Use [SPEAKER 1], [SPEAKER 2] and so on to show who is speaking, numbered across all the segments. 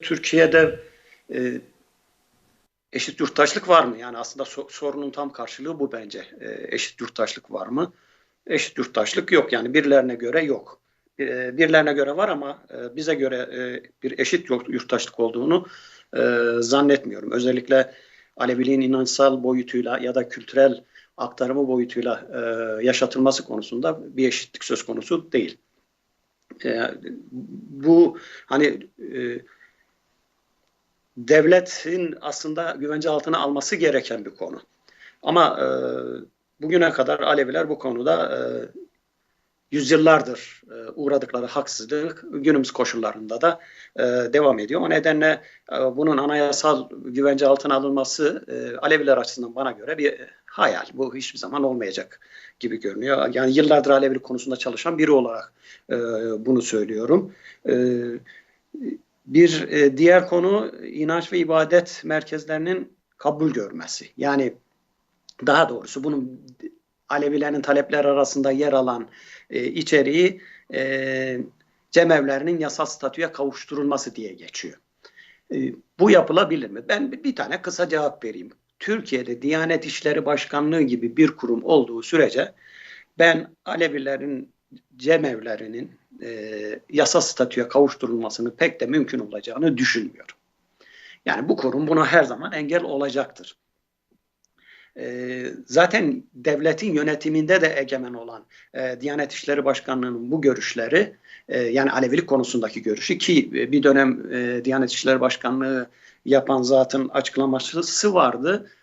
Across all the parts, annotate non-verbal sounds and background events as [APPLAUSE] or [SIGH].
[SPEAKER 1] Türkiye'de e, eşit yurttaşlık var mı? Yani aslında so sorunun tam karşılığı bu bence. E, eşit yurttaşlık var mı? Eşit yurttaşlık yok. Yani birilerine göre yok. E, birilerine göre var ama e, bize göre e, bir eşit yurttaşlık olduğunu e, zannetmiyorum. Özellikle Aleviliğin inançsal boyutuyla ya da kültürel aktarımı boyutuyla e, yaşatılması konusunda bir eşitlik söz konusu değil. E, bu hani e, devletin aslında güvence altına alması gereken bir konu. Ama e, bugüne kadar Aleviler bu konuda e, yüzyıllardır e, uğradıkları haksızlık günümüz koşullarında da e, devam ediyor. O nedenle e, bunun anayasal güvence altına alınması e, Aleviler açısından bana göre bir hayal. Bu hiçbir zaman olmayacak gibi görünüyor. Yani yıllardır Alevilik konusunda çalışan biri olarak e, bunu söylüyorum. E, bir e, diğer konu inanç ve ibadet merkezlerinin kabul görmesi. Yani daha doğrusu bunun Alevilerin talepler arasında yer alan e, içeriği e, cemevlerinin yasal statüye kavuşturulması diye geçiyor. E, bu yapılabilir mi? Ben bir tane kısa cevap vereyim. Türkiye'de Diyanet İşleri Başkanlığı gibi bir kurum olduğu sürece ben Alevilerin cemevlerinin e, yasa statüye kavuşturulmasını pek de mümkün olacağını düşünmüyorum. Yani bu kurum buna her zaman engel olacaktır. E, zaten devletin yönetiminde de egemen olan e, Diyanet İşleri Başkanlığı'nın bu görüşleri e, yani Alevilik konusundaki görüşü ki bir dönem e, Diyanet İşleri Başkanlığı yapan zatın açıklaması vardı e,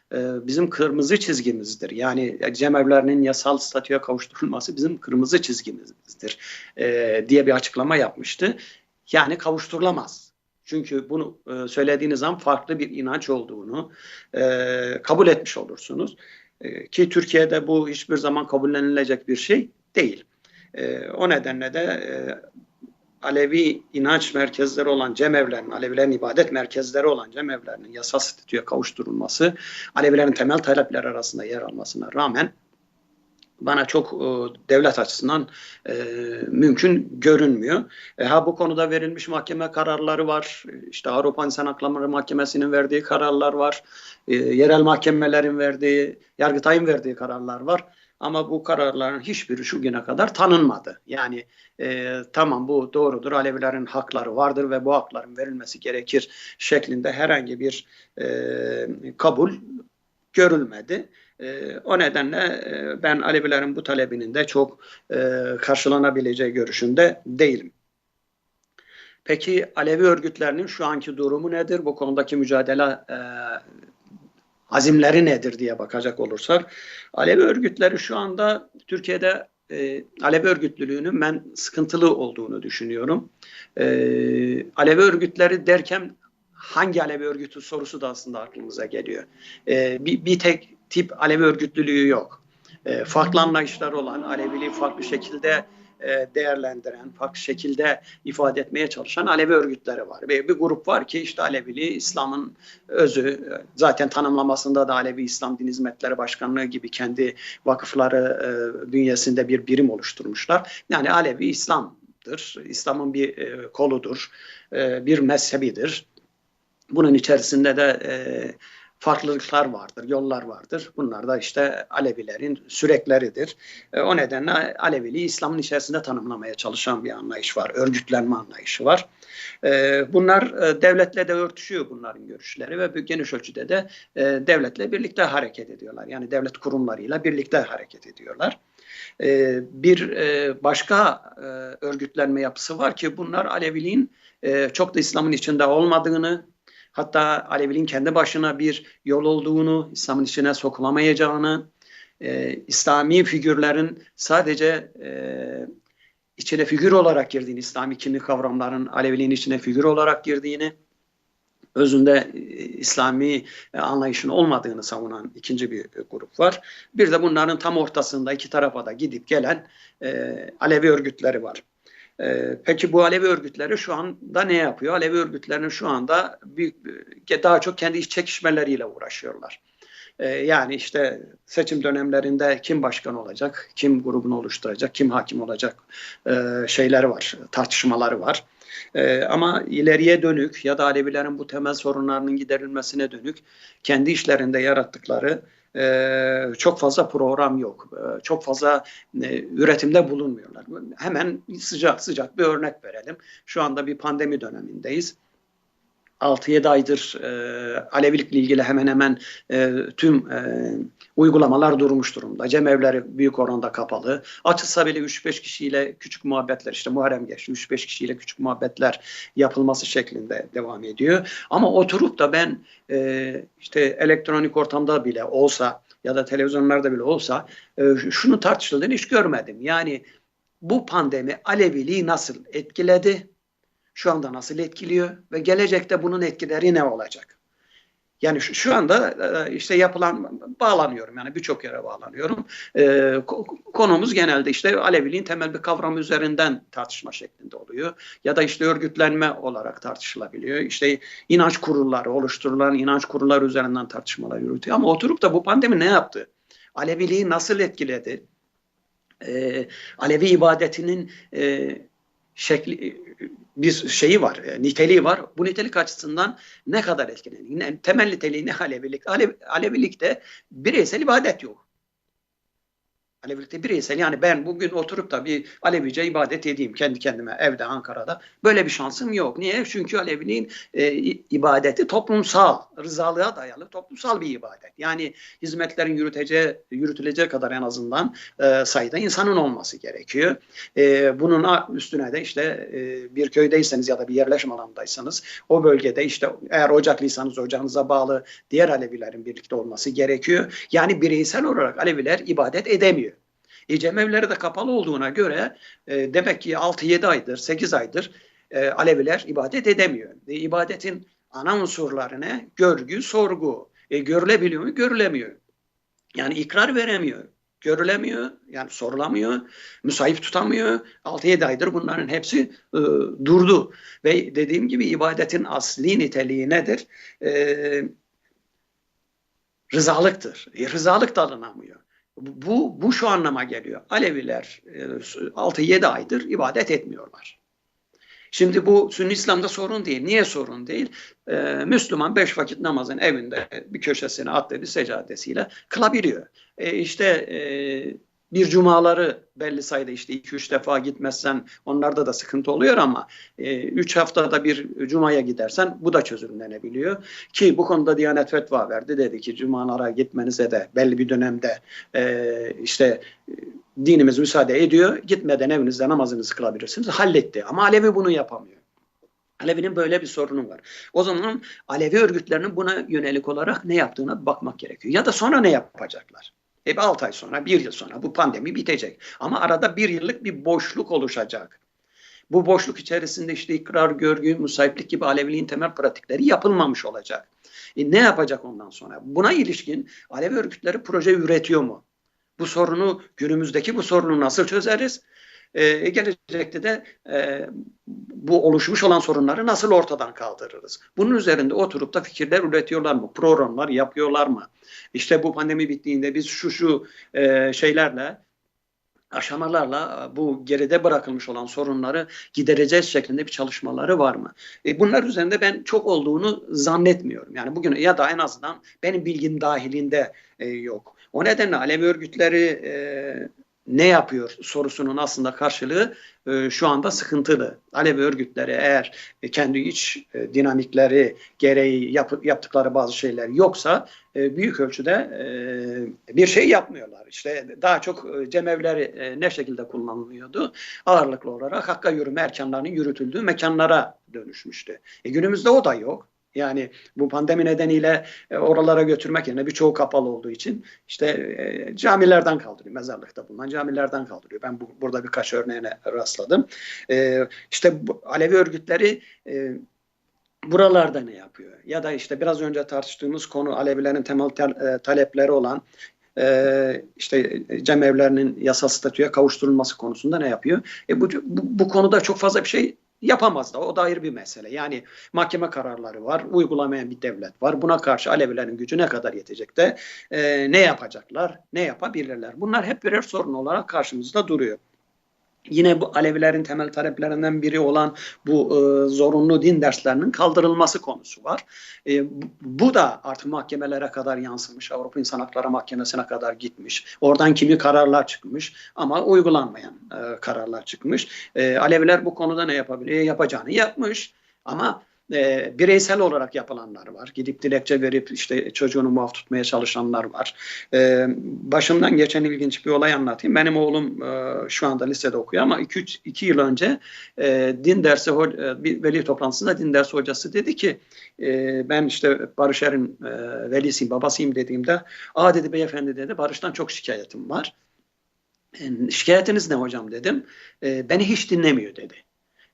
[SPEAKER 1] bizim kırmızı çizgimizdir. Yani cemevlerinin yasal statüye kavuşturulması bizim kırmızı çizgimizdir e, diye bir açıklama yapmıştı. Yani kavuşturulamaz. Çünkü bunu e, söylediğiniz zaman farklı bir inanç olduğunu kabul etmiş olursunuz. ki Türkiye'de bu hiçbir zaman kabullenilecek bir şey değil. o nedenle de Alevi inanç merkezleri olan cemevlerin, Alevilerin ibadet merkezleri olan cemevlerinin yasal statüye kavuşturulması, Alevilerin temel talepler arasında yer almasına rağmen bana çok e, devlet açısından e, mümkün görünmüyor. E, ha bu konuda verilmiş mahkeme kararları var. İşte Avrupa İnsan Hakları Mahkemesi'nin verdiği kararlar var. E, yerel mahkemelerin verdiği, Yargıtay'ın verdiği kararlar var. Ama bu kararların hiçbiri şu güne kadar tanınmadı. Yani e, tamam bu doğrudur, Alevilerin hakları vardır ve bu hakların verilmesi gerekir şeklinde herhangi bir e, kabul görülmedi. E, o nedenle e, ben Alevilerin bu talebinin de çok e, karşılanabileceği görüşünde değilim. Peki Alevi örgütlerinin şu anki durumu nedir? Bu konudaki mücadele e, azimleri nedir diye bakacak olursak Alevi örgütleri şu anda Türkiye'de e, Alevi örgütlülüğünün ben sıkıntılı olduğunu düşünüyorum. E, Alevi örgütleri derken hangi Alevi örgütü sorusu da aslında aklımıza geliyor. E, bir, bir tek tip Alevi örgütlülüğü yok. E, farklı anlayışlar olan, Aleviliği farklı şekilde e, değerlendiren, farklı şekilde ifade etmeye çalışan Alevi örgütleri var. Ve bir grup var ki işte Aleviliği İslam'ın özü, zaten tanımlamasında da Alevi İslam Din Hizmetleri Başkanlığı gibi kendi vakıfları e, bünyesinde bir birim oluşturmuşlar. Yani Alevi İslam'dır, İslam'ın bir e, koludur, bir mezhebidir. Bunun içerisinde de farklılıklar vardır, yollar vardır. Bunlar da işte Alevilerin sürekleridir. E, o nedenle Aleviliği İslam'ın içerisinde tanımlamaya çalışan bir anlayış var, örgütlenme anlayışı var. E, bunlar e, devletle de örtüşüyor bunların görüşleri ve geniş ölçüde de e, devletle birlikte hareket ediyorlar. Yani devlet kurumlarıyla birlikte hareket ediyorlar. E, bir e, başka e, örgütlenme yapısı var ki bunlar Aleviliğin e, çok da İslam'ın içinde olmadığını, Hatta Aleviliğin kendi başına bir yol olduğunu, İslam'ın içine sokulamayacağını, e, İslami figürlerin sadece e, içine figür olarak girdiğini, İslami kimlik kavramlarının Aleviliğin içine figür olarak girdiğini, özünde e, İslami e, anlayışın olmadığını savunan ikinci bir grup var. Bir de bunların tam ortasında iki tarafa da gidip gelen e, Alevi örgütleri var. Ee, peki bu Alevi örgütleri şu anda ne yapıyor? Alevi örgütlerinin şu anda büyük daha çok kendi iç çekişmeleriyle uğraşıyorlar. Ee, yani işte seçim dönemlerinde kim başkan olacak, kim grubunu oluşturacak, kim hakim olacak e, şeyleri var, tartışmaları var. E, ama ileriye dönük ya da Alevilerin bu temel sorunlarının giderilmesine dönük kendi işlerinde yarattıkları e, çok fazla program yok. E, çok fazla e, üretimde bulunmuyorlar. Hemen sıcak sıcak bir örnek verelim. Şu anda bir pandemi dönemindeyiz. 6-7 aydır e, Alevilikle ilgili hemen hemen e, tüm e, uygulamalar durmuş durumda. Cemevleri büyük oranda kapalı. Açılsa bile 3-5 kişiyle küçük muhabbetler işte Muharrem geçti 3-5 kişiyle küçük muhabbetler yapılması şeklinde devam ediyor. Ama oturup da ben e, işte elektronik ortamda bile olsa ya da televizyonlarda bile olsa e, şunu tartışıldığını hiç görmedim. Yani bu pandemi Aleviliği nasıl etkiledi? Şu anda nasıl etkiliyor ve gelecekte bunun etkileri ne olacak? Yani şu, şu anda e, işte yapılan bağlanıyorum yani birçok yere bağlanıyorum. E, konumuz genelde işte Aleviliğin temel bir kavramı üzerinden tartışma şeklinde oluyor. Ya da işte örgütlenme olarak tartışılabiliyor. İşte inanç kurulları oluşturulan inanç kurulları üzerinden tartışmalar yürütüyor. Ama oturup da bu pandemi ne yaptı? Aleviliği nasıl etkiledi? E, Alevi ibadetinin e, şekli bir şeyi var, e, niteliği var. Bu nitelik açısından ne kadar etkileniyor? Temel niteliği ne Alevilik? Alev, Alevilikte bireysel ibadet yok. Alevilikte bireysel yani ben bugün oturup da bir Alevice ibadet edeyim kendi kendime evde Ankara'da. Böyle bir şansım yok. Niye? Çünkü Aleviliğin e, ibadeti toplumsal, rızalığa dayalı toplumsal bir ibadet. Yani hizmetlerin yürüteceği, yürütüleceği kadar en azından e, sayıda insanın olması gerekiyor. E, bunun üstüne de işte e, bir köydeyseniz ya da bir yerleşim alanındaysanız o bölgede işte eğer ocaklıysanız ocağınıza bağlı diğer Alevilerin birlikte olması gerekiyor. Yani bireysel olarak Aleviler ibadet edemiyor. E, cemevleri de kapalı olduğuna göre e, demek ki 6-7 aydır, 8 aydır e, Aleviler ibadet edemiyor. E, ibadetin ana unsurları ne? Görgü, sorgu. E, görülebiliyor mu? Görülemiyor. Yani ikrar veremiyor. Görülemiyor, yani sorulamıyor, müsait tutamıyor. 6-7 aydır bunların hepsi e, durdu. Ve dediğim gibi ibadetin asli niteliği nedir? E, rızalıktır. E, rızalık da alınamıyor. Bu, bu şu anlama geliyor. Aleviler 6-7 e, aydır ibadet etmiyorlar. Şimdi bu Sünni İslam'da sorun değil. Niye sorun değil? Ee, Müslüman beş vakit namazın evinde bir köşesine attığı bir seccadesiyle kılabiliyor. E, işte e, bir cumaları belli sayıda işte iki üç defa gitmezsen onlarda da sıkıntı oluyor ama e, üç haftada bir cumaya gidersen bu da çözümlenebiliyor. Ki bu konuda Diyanet fetva verdi. Dedi ki cumalara gitmenize de belli bir dönemde e, işte dinimiz müsaade ediyor. Gitmeden evinizde namazınızı kılabilirsiniz. Halletti ama Alevi bunu yapamıyor. Alevi'nin böyle bir sorunu var. O zaman Alevi örgütlerinin buna yönelik olarak ne yaptığına bakmak gerekiyor. Ya da sonra ne yapacaklar? Hep 6 ay sonra, 1 yıl sonra bu pandemi bitecek. Ama arada bir yıllık bir boşluk oluşacak. Bu boşluk içerisinde işte ikrar, görgü, musahiplik gibi Aleviliğin temel pratikleri yapılmamış olacak. E ne yapacak ondan sonra? Buna ilişkin Alevi örgütleri proje üretiyor mu? Bu sorunu, günümüzdeki bu sorunu nasıl çözeriz? Ee, gelecekte de e, bu oluşmuş olan sorunları nasıl ortadan kaldırırız? Bunun üzerinde oturup da fikirler üretiyorlar mı? Programlar yapıyorlar mı? İşte bu pandemi bittiğinde biz şu şu e, şeylerle aşamalarla bu geride bırakılmış olan sorunları gidereceğiz şeklinde bir çalışmaları var mı? E bunlar üzerinde ben çok olduğunu zannetmiyorum. Yani bugün ya da en azından benim bilgim dahilinde e, yok. O nedenle Alevi örgütleri e, ne yapıyor sorusunun aslında karşılığı e, şu anda sıkıntılı. Alevi örgütleri eğer e, kendi iç e, dinamikleri gereği yap, yaptıkları bazı şeyler yoksa e, büyük ölçüde e, bir şey yapmıyorlar. İşte daha çok e, cemevleri e, ne şekilde kullanılıyordu? Ağırlıklı olarak hakka yürüme erkanlarının yürütüldüğü mekanlara dönüşmüştü. E, günümüzde o da yok. Yani bu pandemi nedeniyle e, oralara götürmek yerine birçoğu kapalı olduğu için işte e, camilerden kaldırıyor. Mezarlıkta bulunan camilerden kaldırıyor. Ben bu, burada birkaç örneğine rastladım. E, işte bu, Alevi örgütleri e, buralarda ne yapıyor? Ya da işte biraz önce tartıştığımız konu Alevilerin temel e, talepleri olan e, işte cemevlerinin yasal statüye kavuşturulması konusunda ne yapıyor? E bu, bu, bu konuda çok fazla bir şey Yapamaz da o da ayrı bir mesele. Yani mahkeme kararları var, uygulamayan bir devlet var. Buna karşı Alevilerin gücü ne kadar yetecek de e, ne yapacaklar, ne yapabilirler? Bunlar hep birer sorun olarak karşımızda duruyor. Yine bu Alevilerin temel taleplerinden biri olan bu e, zorunlu din derslerinin kaldırılması konusu var. E, bu, da artık mahkemelere kadar yansımış, Avrupa İnsan Hakları Mahkemesi'ne kadar gitmiş. Oradan kimi kararlar çıkmış ama uygulanmayan e, kararlar çıkmış. E, Aleviler bu konuda ne yapabiliyor? Yapacağını yapmış ama e, bireysel olarak yapılanlar var. Gidip dilekçe verip işte çocuğunu muaf tutmaya çalışanlar var. E, başımdan geçen ilginç bir olay anlatayım. Benim oğlum e, şu anda lisede okuyor ama 2 yıl önce e, din dersi e, bir veli toplantısında din dersi hocası dedi ki e, ben işte Barış Er'in e, velisiyim, babasıyım dediğimde aa dedi beyefendi dedi Barış'tan çok şikayetim var. E, şikayetiniz ne hocam dedim. E, beni hiç dinlemiyor dedi.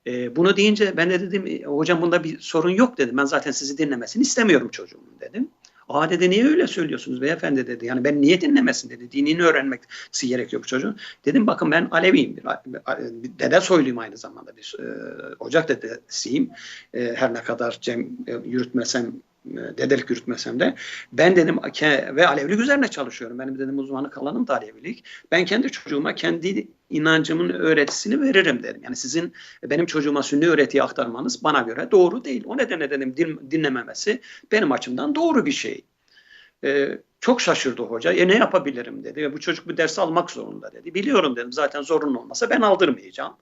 [SPEAKER 1] E, bunu deyince ben de dedim e, hocam bunda bir sorun yok dedim. Ben zaten sizi dinlemesini istemiyorum çocuğumun dedim. Aa dedi niye öyle söylüyorsunuz beyefendi dedi. Yani ben niye dinlemesin dedi. Dinini öğrenmesi gerekiyor bu çocuğun. Dedim bakın ben Aleviyim. Bir, bir dede soyluyum aynı zamanda. Bir e, ocak dedesiyim. E, her ne kadar Cem e, yürütmesem dedelik yürütmesem de ben dedim ve Alevilik üzerine çalışıyorum. Benim dedim uzmanlık alanım da Alevilik. Ben kendi çocuğuma kendi inancımın öğretisini veririm dedim. Yani sizin benim çocuğuma sünni öğretiyi aktarmanız bana göre doğru değil. O nedenle dedim din, dinlememesi benim açımdan doğru bir şey. Ee, çok şaşırdı hoca. E ne yapabilirim dedi. Bu çocuk bu dersi almak zorunda dedi. Biliyorum dedim zaten zorunlu olmasa ben aldırmayacağım.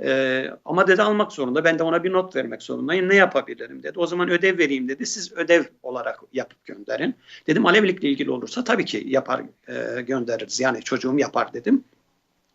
[SPEAKER 1] E, ama dedi almak zorunda. Ben de ona bir not vermek zorundayım. Ne yapabilirim dedi. O zaman ödev vereyim dedi. Siz ödev olarak yapıp gönderin. Dedim Alevilikle ilgili olursa tabii ki yapar e, göndeririz. Yani çocuğum yapar dedim.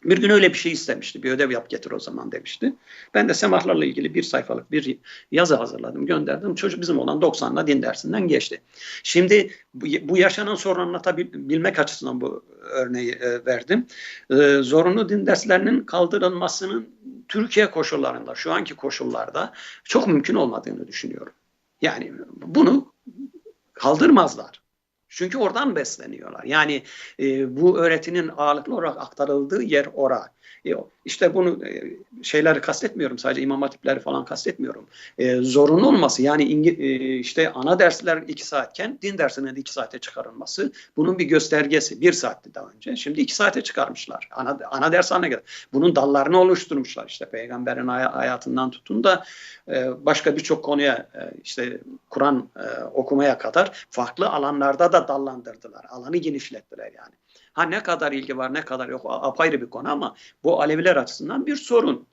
[SPEAKER 1] Bir gün öyle bir şey istemişti. Bir ödev yap getir o zaman demişti. Ben de semahlarla ilgili bir sayfalık bir yazı hazırladım, gönderdim. Çocuk bizim olan 90'la din dersinden geçti. Şimdi bu, yaşanan sorunu anlatabilmek açısından bu örneği e, verdim. E, zorunlu din derslerinin kaldırılmasının Türkiye koşullarında, şu anki koşullarda çok mümkün olmadığını düşünüyorum. Yani bunu kaldırmazlar. Çünkü oradan besleniyorlar. Yani e, bu öğretinin ağırlıklı olarak aktarıldığı yer ora. E, işte bunu e, şeyleri kastetmiyorum sadece imam hatipleri falan kastetmiyorum. E, zorunlu olması yani İngi, e, işte ana dersler iki saatken din dersinin iki saate çıkarılması bunun bir göstergesi. Bir saatti daha önce. Şimdi iki saate çıkarmışlar. Ana, ana ders haline geldi. Bunun dallarını oluşturmuşlar. işte peygamberin hayatından tutun da e, başka birçok konuya e, işte Kur'an e, okumaya kadar farklı alanlarda da dallandırdılar. Alanı genişlettiler yani. Ha ne kadar ilgi var ne kadar yok apayrı bir konu ama bu Aleviler açısından bir sorun.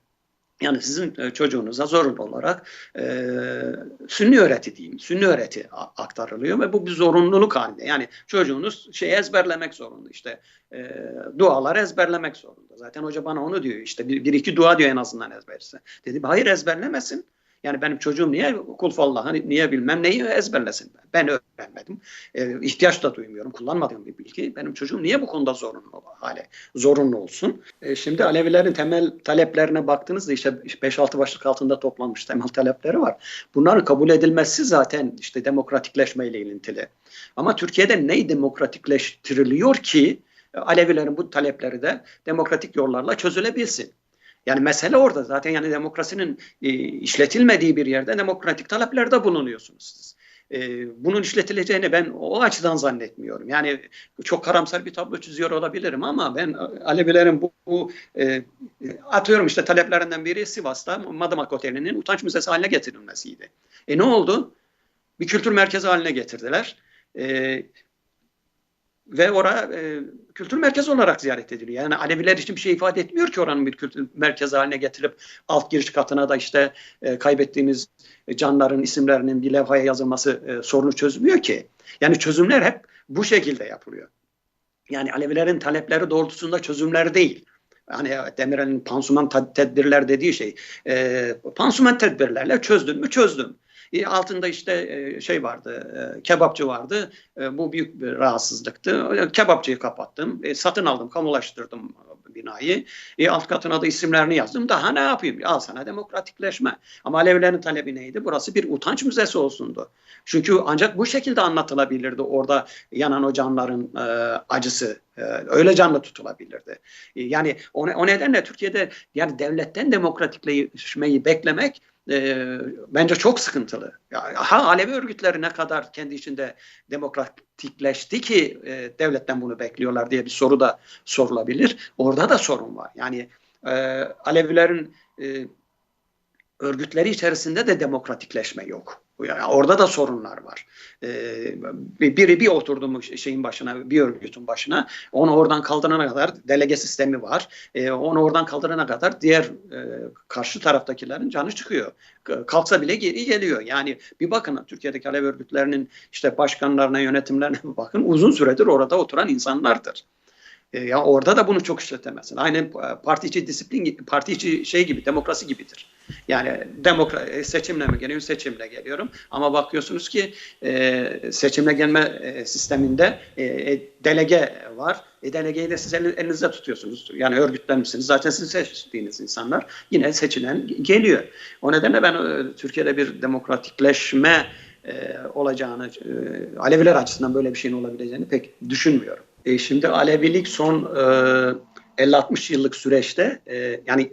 [SPEAKER 1] Yani sizin e, çocuğunuza zorunlu olarak e, sünni öğreti diyeyim, sünni öğreti aktarılıyor ve bu bir zorunluluk halinde. Yani çocuğunuz şey ezberlemek zorunda işte e, duaları ezberlemek zorunda. Zaten hoca bana onu diyor işte bir, bir iki dua diyor en azından ezberse. Dedim hayır ezberlemesin. Yani benim çocuğum niye kulfallahı hani niye bilmem neyi ezberlesin. Ben öğrenmedim. E, ihtiyaç da duymuyorum. Kullanmadığım bir bilgi. Benim çocuğum niye bu konuda zorunlu hale zorunlu olsun? E, şimdi Alevilerin temel taleplerine baktığınızda işte 5-6 başlık altında toplanmış temel talepleri var. Bunların kabul edilmesi zaten işte demokratikleşme ile ilintili. Ama Türkiye'de ne demokratikleştiriliyor ki Alevilerin bu talepleri de demokratik yollarla çözülebilsin? Yani mesele orada zaten yani demokrasinin e, işletilmediği bir yerde demokratik taleplerde bulunuyorsunuz siz. E, bunun işletileceğini ben o açıdan zannetmiyorum. Yani çok karamsar bir tablo çiziyor olabilirim ama ben Alevilerin bu, bu e, atıyorum işte taleplerinden biri Sivas'ta Madımak Oteli'nin utanç müzesi haline getirilmesiydi. E ne oldu? Bir kültür merkezi haline getirdiler. E, ve orada e, kültür merkezi olarak ziyaret ediliyor. Yani Aleviler için bir şey ifade etmiyor ki oranın bir kültür merkezi haline getirip alt giriş katına da işte e, kaybettiğimiz canların isimlerinin bir levhaya yazılması e, sorunu çözmüyor ki. Yani çözümler hep bu şekilde yapılıyor. Yani Alevilerin talepleri doğrultusunda çözümler değil. Hani Demirel'in pansuman tedbirler dediği şey. E, pansuman tedbirlerle çözdün mü çözdüm. E, altında işte e, şey vardı, e, kebapçı vardı. bu büyük bir rahatsızlıktı. Kebapçıyı kapattım. satın aldım, kamulaştırdım binayı. alt katına da isimlerini yazdım. Daha ne yapayım? Al sana demokratikleşme. Ama Alevilerin talebi neydi? Burası bir utanç müzesi olsundu. Çünkü ancak bu şekilde anlatılabilirdi orada yanan o canların acısı. öyle canlı tutulabilirdi. yani o, o nedenle Türkiye'de yani devletten demokratikleşmeyi beklemek e, bence çok sıkıntılı. Ya, ha Alevi örgütleri ne kadar kendi içinde demokratikleşti ki e, devletten bunu bekliyorlar diye bir soru da sorulabilir. Orada da sorun var. Yani e, Alevilerin e, örgütleri içerisinde de demokratikleşme yok. Orada da sorunlar var. Ee, biri bir oturdu mu şeyin başına, bir örgütün başına, onu oradan kaldırana kadar delege sistemi var. Ee, onu oradan kaldırana kadar diğer e, karşı taraftakilerin canı çıkıyor. Kalksa bile geri geliyor. Yani bir bakın Türkiye'deki Alev örgütlerinin işte başkanlarına, yönetimlerine [LAUGHS] bakın uzun süredir orada oturan insanlardır. E, ya orada da bunu çok işletemezsin. Aynen e, parti içi disiplin, parti içi şey gibi, demokrasi gibidir. Yani demokra e, seçimle mi geliyorum, seçimle geliyorum. Ama bakıyorsunuz ki e, seçimle gelme e, sisteminde e, delege var. E, delegeyi de siz elinizde tutuyorsunuz. Yani örgütlenmişsiniz. Zaten sizin seçtiğiniz insanlar yine seçilen geliyor. O nedenle ben e, Türkiye'de bir demokratikleşme e, olacağını, e, Aleviler açısından böyle bir şeyin olabileceğini pek düşünmüyorum. E, şimdi Alevilik son e, 50-60 yıllık süreçte e, yani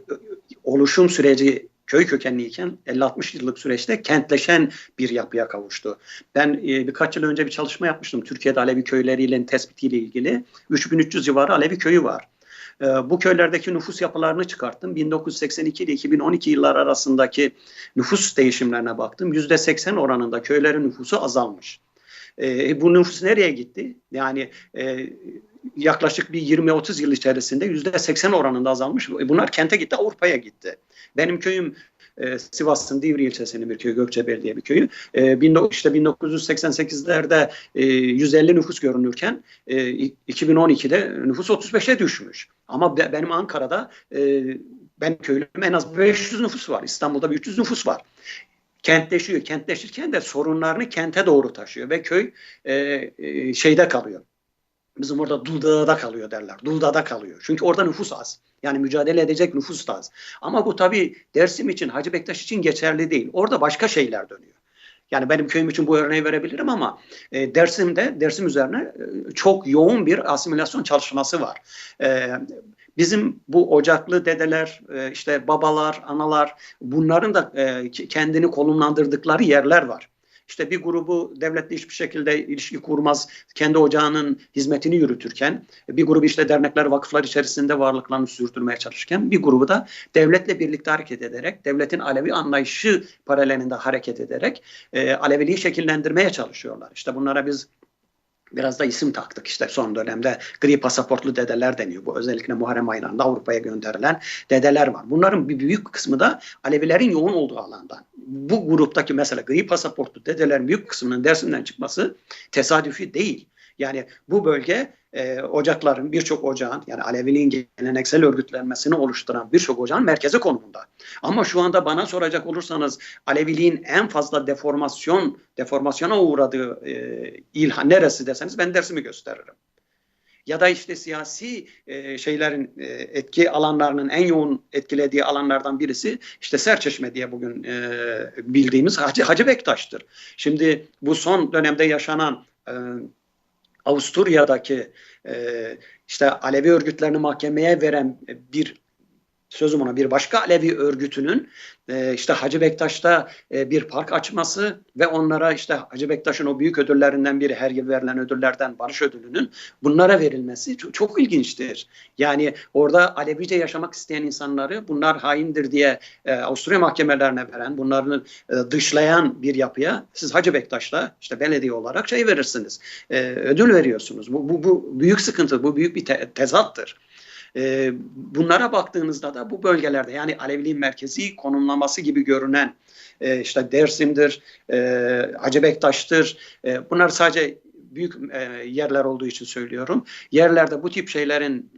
[SPEAKER 1] oluşum süreci köy kökenliyken 50-60 yıllık süreçte kentleşen bir yapıya kavuştu. Ben e, birkaç yıl önce bir çalışma yapmıştım Türkiye'de Alevi köyleriyle tespitiyle ilgili. 3300 civarı Alevi köyü var. E, bu köylerdeki nüfus yapılarını çıkarttım. 1982 ile 2012 yıllar arasındaki nüfus değişimlerine baktım. %80 oranında köylerin nüfusu azalmış. E, bu nüfus nereye gitti? Yani e, yaklaşık bir 20-30 yıl içerisinde yüzde 80 oranında azalmış. Bunlar kente gitti, Avrupa'ya gitti. Benim köyüm e, Sivas'ın Divri ilçesinin bir köyü, Gökçebel diye bir köyü. E, bin, işte 1988'lerde e, 150 nüfus görünürken e, 2012'de nüfus 35'e düşmüş. Ama be, benim Ankara'da e, ben köylüm en az 500 nüfus var. İstanbul'da 300 nüfus var kentleşiyor. Kentleşirken de sorunlarını kente doğru taşıyor ve köy e, e, şeyde kalıyor. Bizim orada Dudağ'da kalıyor derler. Dudağ'da kalıyor. Çünkü orada nüfus az. Yani mücadele edecek nüfus da az. Ama bu tabii Dersim için, Hacı Bektaş için geçerli değil. Orada başka şeyler dönüyor. Yani benim köyüm için bu örneği verebilirim ama e, Dersim'de, Dersim üzerine e, çok yoğun bir asimilasyon çalışması var. E, Bizim bu ocaklı dedeler, e, işte babalar, analar bunların da e, kendini konumlandırdıkları yerler var. İşte bir grubu devletle hiçbir şekilde ilişki kurmaz, kendi ocağının hizmetini yürütürken, bir grubu işte dernekler, vakıflar içerisinde varlıklarını sürdürmeye çalışırken, bir grubu da devletle birlikte hareket ederek, devletin Alevi anlayışı paralelinde hareket ederek e, Aleviliği şekillendirmeye çalışıyorlar. İşte bunlara biz Biraz da isim taktık işte son dönemde gri pasaportlu dedeler deniyor. Bu özellikle Muharrem aylarında Avrupa'ya gönderilen dedeler var. Bunların bir büyük kısmı da Alevilerin yoğun olduğu alandan. Bu gruptaki mesela gri pasaportlu dedelerin büyük kısmının dersinden çıkması tesadüfi değil. Yani bu bölge e, ocakların birçok ocağın yani Aleviliğin geleneksel örgütlenmesini oluşturan birçok ocağın merkezi konumunda. Ama şu anda bana soracak olursanız Aleviliğin en fazla deformasyon deformasyona uğradığı e, ilha neresi deseniz ben dersimi gösteririm. Ya da işte siyasi e, şeylerin e, etki alanlarının en yoğun etkilediği alanlardan birisi işte Serçeşme diye bugün e, bildiğimiz Hacı, Hacı Bektaş'tır. Şimdi bu son dönemde yaşanan e, Avusturya'daki e, işte Alevi örgütlerini mahkemeye veren bir sözüm ona bir başka Alevi örgütünün e, işte Hacı Bektaş'ta e, bir park açması ve onlara işte Hacı Bektaş'ın o büyük ödüllerinden biri her yıl verilen ödüllerden Barış Ödülü'nün bunlara verilmesi çok, çok ilginçtir. Yani orada Alevice yaşamak isteyen insanları bunlar haindir diye e, Avusturya mahkemelerine veren, bunların e, dışlayan bir yapıya siz Hacı Bektaş'ta işte belediye olarak şey verirsiniz. E, ödül veriyorsunuz. Bu, bu, bu büyük sıkıntı, bu büyük bir te tezattır. E, bunlara baktığınızda da bu bölgelerde yani Aleviliğin merkezi konumlaması gibi görünen e, işte Dersim'dir, e, Hacı. E, bunlar sadece büyük e, yerler olduğu için söylüyorum. Yerlerde bu tip şeylerin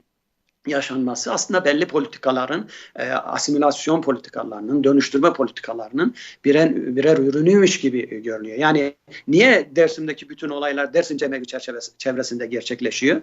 [SPEAKER 1] yaşanması aslında belli politikaların, e, asimilasyon politikalarının, dönüştürme politikalarının birer, birer ürünüymüş gibi görünüyor. Yani niye Dersim'deki bütün olaylar Dersim Cemevi çerçevesi, çevresinde gerçekleşiyor?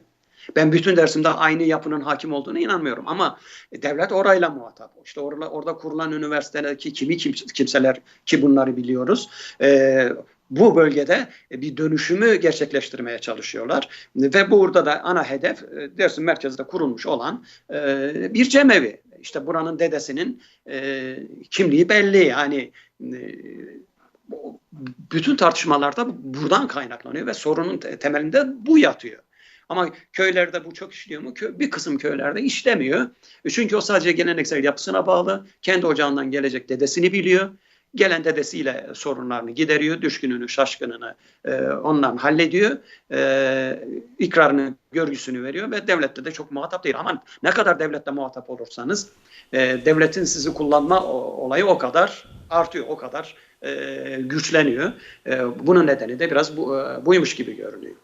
[SPEAKER 1] Ben bütün dersimde aynı yapının hakim olduğunu inanmıyorum ama devlet orayla muhatap. İşte orada, orada kurulan üniversitedeki kimi kim, kimseler ki bunları biliyoruz. E, bu bölgede bir dönüşümü gerçekleştirmeye çalışıyorlar. Ve burada da ana hedef e, Dersim merkezinde kurulmuş olan e, bir cemevi. İşte buranın dedesinin e, kimliği belli yani bütün tartışmalarda buradan kaynaklanıyor ve sorunun temelinde bu yatıyor. Ama köylerde bu çok işliyor mu? Bir kısım köylerde işlemiyor. E Çünkü o sadece geleneksel yapısına bağlı. Kendi ocağından gelecek dedesini biliyor. Gelen dedesiyle sorunlarını gideriyor, düşkününü, şaşkınını e, ondan hallediyor. E, ikrarını, görgüsünü veriyor ve devlette de çok muhatap değil. Ama ne kadar devlette muhatap olursanız e, devletin sizi kullanma olayı o kadar artıyor, o kadar e, güçleniyor. E, bunun nedeni de biraz bu, e, buymuş gibi görünüyor.